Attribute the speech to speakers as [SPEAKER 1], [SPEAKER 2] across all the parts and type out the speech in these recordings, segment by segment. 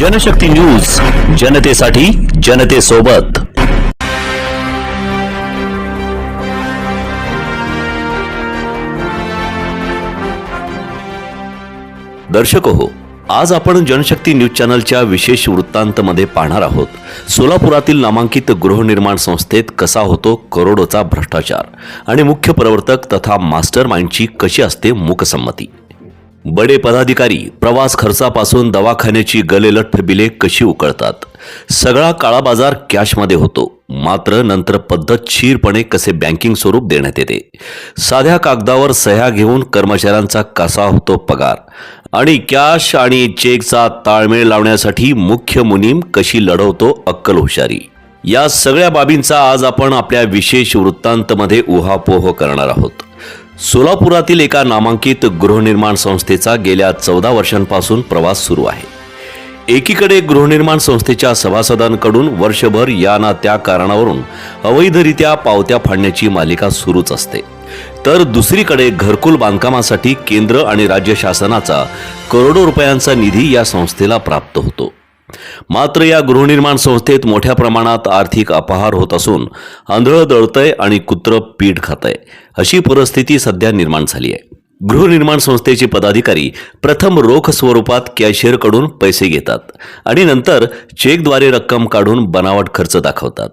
[SPEAKER 1] Janshakti news जनतेसाठी जनतेसोबत. दर्शक हो आज आपण जनशक्ती न्यूज चॅनलच्या विशेष वृत्तांतमध्ये पाहणार आहोत. सोलापुरातील नामांकित गृहनिर्माण संस्थेत कसा होतो करोडोचा भ्रष्टाचार? आणि मुख्य प्रवर्तक तथा मास्टर माइंडची कशी असते मुकसंमती? बडे पदाधिकारी प्रवास खर्चापासून दवाखान्याची गलेलठ्ठ बिले कशी उकळतात? सगळा काळा बाजार कॅशमध्ये होतो. मात्र नंतर पद्धतशीरपणे कसे बँकिंग स्वरूप देण्यात येते? साध्या कागदावर सह्या घेऊन कर्मचाऱ्यांचा कसा होतो पगार? आणि कॅश आणि चेकचा ताळमेळ लावण्यासाठी मुख्य मुनीम कशी लढवतो अक्कल हुशारी? या सगळ्या बाबींचा आज आपण आपल्या विशेष वृत्तांतमध्ये उहापोह करणार आहोत. सोलापुरातील एका नामांकित गृहनिर्माण संस्थेचा गेल्या चौदा वर्षांपासून प्रवास सुरू आहे. एकीकडे गृहनिर्माण संस्थेच्या सभासदांकडून वर्षभर या ना त्या कारणावरून अवैधरित्या पावत्या फाडण्याची मालिका सुरूच असते. तर दुसरीकडे घरकुल बांधकामासाठी केंद्र आणि राज्य शासनाचा करोडो रुपयांचा निधी या संस्थेला प्राप्त होतो. मात्र या गृहनिर्माण संस्थेत मोठ्या प्रमाणात आर्थिक अपहार होत असून आंधळं दळतंय आणि कुत्र पीठ खातंय. अशी परिस्थिती सध्या निर्माण झाली आहे गृहनिर्माण संस्थेचे पदाधिकारी प्रथम रोख स्वरूपात कॅशियरकडून पैसे घेतात आणि नंतर चेकद्वारे रक्कम काढून बनावट खर्च दाखवतात.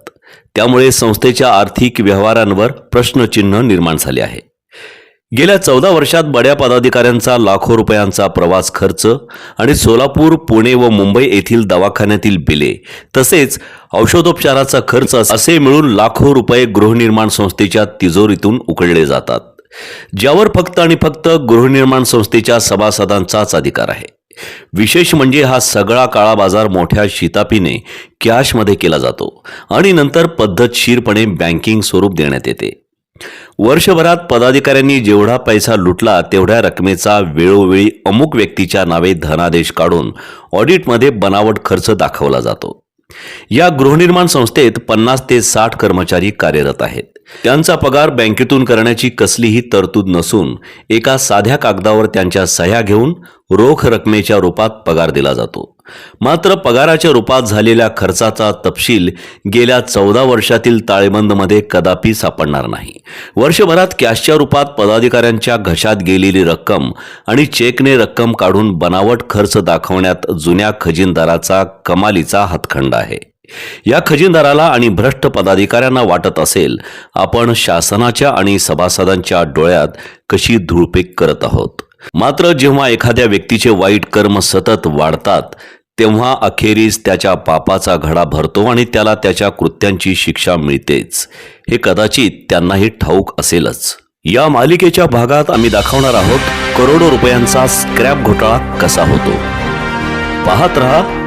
[SPEAKER 1] त्यामुळे संस्थेच्या आर्थिक व्यवहारांवर प्रश्नचिन्ह निर्माण झाले आहे. गेल्या चौदा वर्षात बड्या पदाधिकाऱ्यांचा लाखो रुपयांचा प्रवास खर्च आणि सोलापूर पुणे व मुंबई येथील दवाखान्यातील बिले तसेच औषधोपचाराचा खर्च असे मिळून लाखो रुपये गृहनिर्माण संस्थेच्या तिजोरीतून उकळले जातात ज्यावर फक्त आणि फक्त गृहनिर्माण संस्थेच्या सभासदांचाच अधिकार आहे. विशेष म्हणजे हा सगळा काळा बाजार मोठ्या शितापीने कॅशमध्ये केला जातो आणि नंतर पद्धतशीरपणे बँकिंग स्वरूप देण्यात येते. वर्षभरात पदाधिकाऱ्यांनी जेवढा पैसा लुटला तेवढ्या रकमेचा वेळोवेळी अमुक व्यक्तीच्या नावे धनादेश काढून ऑडिटमध्ये बनावट खर्च दाखवला जातो. या गृहनिर्माण संस्थेत पन्नास ते साठ कर्मचारी कार्यरत आहेत. त्यांचा पगार बँकेतून करण्याची कसलीही तरतूद नसून एका साध्या कागदावर त्यांच्या सह्या घेऊन रोख रकमेच्या रूपात पगार दिला जातो. मात्र पगाराच्या रूपात झालेल्या खर्चाचा तपशील गेल्या चौदा वर्षातील ताळेबंदमध्ये कदापि सापडणार नाही. वर्षभरात कॅशच्या रूपात पदाधिकाऱ्यांच्या घशात गेलेली रक्कम आणि चेकने रक्कम काढून बनावट खर्च दाखवण्यात जुन्या खजिनदाराचा कमालीचा हातखंड आहे. या खजिनदाराला आणि भ्रष्ट पदाधिकाऱ्यांना वाटत असेल आपण शासनाच्या आणि सभासदांच्या डोळ्यात कशी धुळपेक करत आहोत. मात्र जेव्हा एखाद्या व्यक्तीचे वाईट कर्म सतत वाढतात तेव्हा अखेरीस त्याच्या पापाचा घडा भरतो आणि त्याला त्याच्या कृत्यांची शिक्षा मिळतेच. हे कदाचित त्यांनाही ठाऊक असेलच. या मालिकेच्या भागात आम्ही दाखवणार आहोत करोडो रुपयांचा स्क्रॅप घोटाळा कसा होतो. पाहत रहा